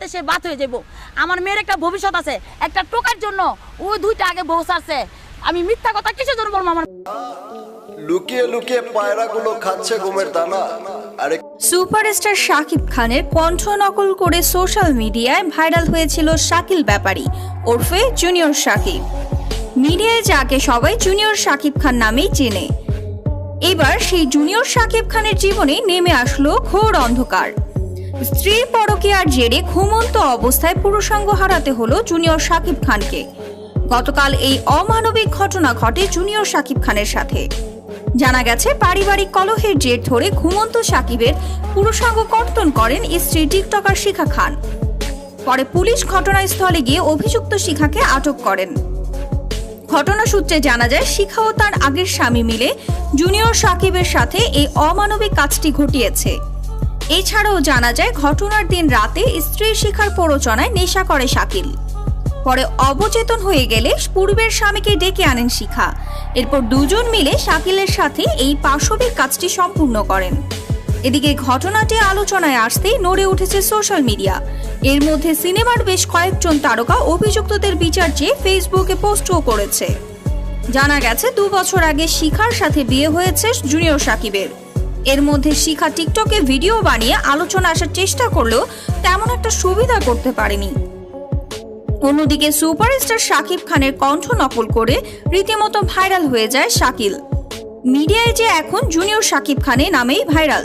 রাতে সে বাদ হয়ে যাব আমার মেয়ের একটা ভবিষ্যৎ আছে একটা টোকার জন্য ওই দুইটা আগে বউ সারছে। আমি মিথ্যা কথা কিসের জন্য বলব আমার লুকিয়ে লুকিয়ে পায়রাগুলো খাচ্ছে ঘুমের দানা। আরে সুপারস্টার শাকিব খানের কণ্ঠ নকল করে সোশ্যাল মিডিয়ায় ভাইরাল হয়েছিল শাকিল ব্যাপারী ওরফে জুনিয়র শাকিব। মিডিয়ায় যাকে সবাই জুনিয়র শাকিব খান নামেই চেনে। এবার সেই জুনিয়র শাকিব খানের জীবনে নেমে আসলো ঘোর অন্ধকার। স্ত্রীর পরকীয়ার জেরে ঘুমন্ত অবস্থায় পুরুষাঙ্গ হারাতে হলো জুনিয়র সাকিব খানকে। গতকাল এই অমানবিক ঘটনা ঘটে জুনিয়র শাকিব খানের সাথে। জানা গেছে, পারিবারিক কলহের জের ধরে ঘুমন্ত সাকিবের পুরুষাঙ্গ কর্তন করেন স্ত্রী টিকটকার শিখা খান। পরে পুলিশ ঘটনাস্থলে গিয়ে অভিযুক্ত শিখাকে আটক করেন। ঘটনা সূত্রে জানা যায়, শিখা ও তার আগের স্বামী মিলে জুনিয়র সাকিবের সাথে এই অমানবিক কাজটি ঘটিয়েছে। এছাড়াও জানা যায়, ঘটনার দিন রাতে স্ত্রীর শিখার প্ররোচনায় নেশা করে শাকিল। পরে অবচেতন হয়ে গেলে পূর্বের স্বামীকে ডেকে আনেন শিখা। এরপর দুজন মিলে শাকিলের সাথে এই পাশবিক কাজটি সম্পূর্ণ করেন। এদিকে ঘটনাটি আলোচনায় আসতেই নড়ে উঠেছে সোশ্যাল মিডিয়া। এর মধ্যে সিনেমার বেশ কয়েকজন তারকা অভিযুক্তদের বিচার চেয়ে ফেসবুকে পোস্টও করেছে। জানা গেছে, দু বছর আগে শিখার সাথে বিয়ে হয়েছে জুনিয়র সাকিবের। এর মধ্যে শিখা টিকটকে ভিডিও বানিয়ে আলোচনা আসার চেষ্টা করলেও তেমন একটা সুবিধা করতে পারেনি। অন্যদিকে সুপারস্টার শাকিব খানের কণ্ঠ নকল করে রীতিমতো ভাইরাল হয়ে যায় শাকিল। মিডিয়ায় যে এখন জুনিয়র শাকিব খানে নামেই ভাইরাল।